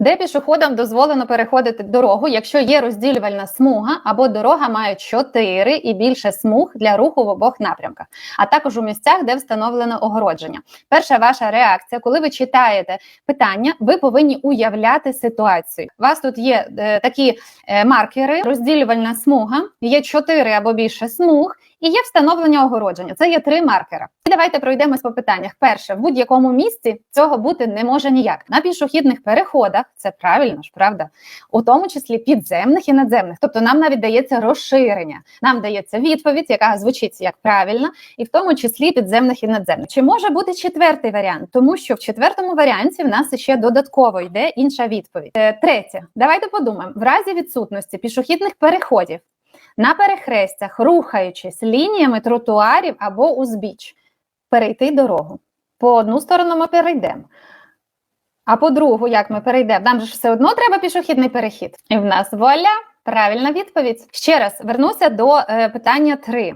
Де пішоходам дозволено переходити дорогу, якщо є розділювальна смуга або дорога має 4 і більше смуг для руху в обох напрямках, а також у місцях, де встановлено огородження. Перша ваша реакція, коли ви читаєте питання, ви повинні уявляти ситуацію. У вас тут є е, такі е, маркери, розділювальна смуга, є 4 або більше смуг. І є встановлення огородження. Це є три маркера. І давайте пройдемось по питаннях. Перше, в будь-якому місці цього бути не може ніяк. На пішохідних переходах це правильно ж, правда, у тому числі підземних і надземних. Тобто нам навіть дається розширення. Нам дається відповідь, яка звучить як правильна, і в тому числі підземних і надземних. Чи може бути четвертий варіант? Тому що в четвертому варіанті в нас ще додатково йде інша відповідь. Е, Третє, давайте подумаємо: в разі відсутності пішохідних переходів на перехрестях, рухаючись лініями тротуарів або узбіч, перейти дорогу. По одну сторону ми перейдемо. А по другу, як ми перейдемо, нам же все одно треба пішохідний перехід. І в нас вуаля, правильна відповідь. Ще раз вернуся до е, питання 3.